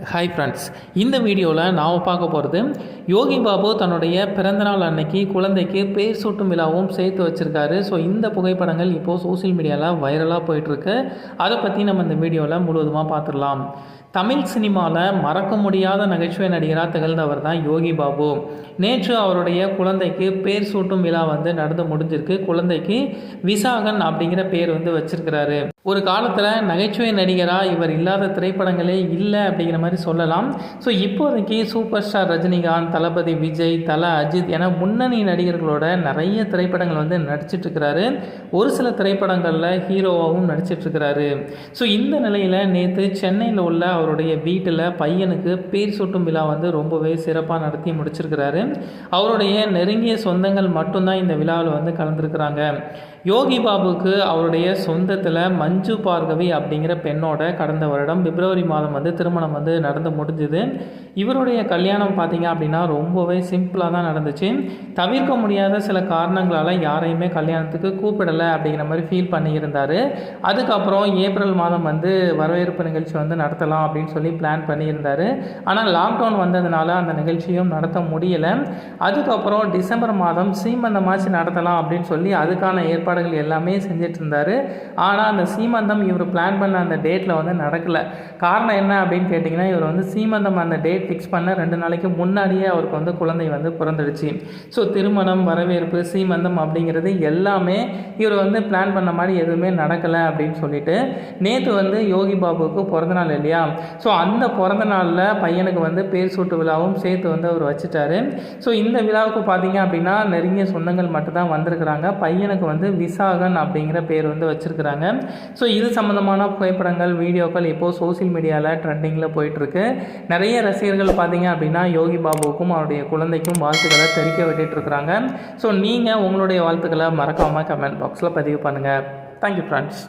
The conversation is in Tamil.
ஹாய் ஃப்ரெண்ட்ஸ் இந்த வீடியோவில் நாம் பார்க்க போகிறது யோகி பாபு தன்னுடைய பிறந்தநாள் அன்னைக்கு குழந்தைக்கு பேர் சூட்டும் விழாவும் சேர்த்து வச்சுருக்காரு. ஸோ இந்த புகைப்படங்கள் இப்போது சோஷியல் மீடியாவில் வைரலாக போயிட்டுருக்கு. அதை பற்றி நம்ம இந்த வீடியோவில் முழுவதுமாக பார்த்துடலாம். தமிழ் சினிமாவில் மறக்க முடியாத நகைச்சுவை நடிகராக திகழ்ந்தவர் தான் யோகி பாபு. நேற்று அவருடைய குழந்தைக்கு பேர் சூட்டும் விழா வந்து நடந்து முடிஞ்சிருக்கு. குழந்தைக்கு விசாகன் அப்படிங்கிற பேர் வந்து வச்சிருக்கிறாரு. ஒரு காலத்தில் நகைச்சுவை நடிகராக இவர் இல்லாத திரைப்படங்களே இல்லை அப்படிங்கிற மாதிரி சொல்லலாம். ஸோ இப்போதைக்கு சூப்பர் ஸ்டார் ரஜினிகாந்த் தளபதி விஜய் தல அஜித் என முன்னணி நடிகர்களோட நிறைய திரைப்படங்கள் வந்து நடிச்சிட்ருக்கிறாரு. ஒரு சில திரைப்படங்களில் ஹீரோவாகவும் நடிச்சிட்ருக்கிறாரு. ஸோ இந்த நிலையில் நேற்று சென்னையில் உள்ள அவருடைய வீட்டில் பையனுக்கு பேர் சூட்டும் விழா வந்து ரொம்பவே சிறப்பாக நடத்தி முடிச்சிருக்கிறாரு. அவருடைய நெருங்கிய சொந்தங்கள் மட்டும்தான் இந்த விழாவில் வந்து கலந்துருக்கிறாங்க. யோகி பாபுக்கு அவருடைய சொந்தத்தில் மஞ்சு பார்கவி அப்படிங்கிற பெண்ணோட கடந்த வருடம் பிப்ரவரி மாதம் வந்து திருமணம் வந்து நடந்து முடிஞ்சுது. இவருடைய கல்யாணம் பார்த்தீங்க அப்படின்னா ரொம்பவே சிம்பிளாக தான் நடந்துச்சு. தவிர்க்க முடியாத சில காரணங்களால் யாரையுமே கல்யாணத்துக்கு கூப்பிடலை அப்படிங்கிற மாதிரி ஃபீல் பண்ணியிருந்தார். அதுக்கப்புறம் ஏப்ரல் மாதம் வந்து வரவேற்பு நிகழ்ச்சி வந்து நடத்தலாம் அப்படின்னு சொல்லி பிளான் பண்ணியிருந்தார். ஆனால் லாக்டவுன் வந்ததுனால அந்த நிகழ்ச்சியும் நடத்த முடியலை. அதுக்கப்புறம் டிசம்பர் மாதம் சீமந்தமாச்சு நடத்தலாம் அப்படின்னு சொல்லி அதுக்கான ஏற்பாடுகள் எல்லாமே செஞ்சுட்டு இருந்தார். ஆனால் அந்த சீமந்தம் இவர் பிளான் பண்ண அந்த டேட்டில் வந்து நடக்கலை. காரணம் என்ன அப்படின்னு கேட்டிங்கன்னா இவர் வந்து சீமந்தம் அந்த டேட் ஃபிக்ஸ் பண்ண ரெண்டு நாளைக்கு முன்னாடியே அவருக்கு வந்து குழந்தை வந்து பிறந்துடுச்சு. ஸோ திருமணம் வரவேற்பு சீமந்தம் அப்படிங்கிறது எல்லாமே இவர் வந்து பிளான் பண்ண மாதிரி எதுவுமே நடக்கலை அப்படின்னு சொல்லிட்டு நேற்று வந்து யோகி பாபுவுக்கு பிறந்தநாள் இல்லையா? ஸோ அந்த பிறந்த நாளில் பையனுக்கு வந்து பேர் சூட்டு விழாவும் சேர்த்து வந்து அவர் வச்சுட்டாரு. ஸோ இந்த விழாவுக்கு பார்த்தீங்க அப்படின்னா நெருங்கிய சொந்தங்கள் மட்டும்தான் வந்திருக்கிறாங்க. பையனுக்கு வந்து விசாகன் அப்படிங்கிற பேர் வந்து வச்சுருக்கிறாங்க. ஸோ இது சம்மந்தமான புகைப்படங்கள் வீடியோக்கள் இப்போது சோஷியல் மீடியாவில் ட்ரெண்டிங்கில் போயிட்டுருக்கு. நிறைய ரசிகர்கள் பார்த்தீங்க அப்படின்னா யோகி பாபுவுக்கும் அவருடைய குழந்தைக்கும் வாழ்த்துக்களை தெரிவிக்க விட்டுட்டுருக்குறாங்க. ஸோ நீங்கள் உங்களுடைய வாழ்த்துக்களை மறக்காமல் கமெண்ட் பாக்ஸில் பதிவு பண்ணுங்கள் தேங்க்யூ ஃப்ரெண்ட்ஸ்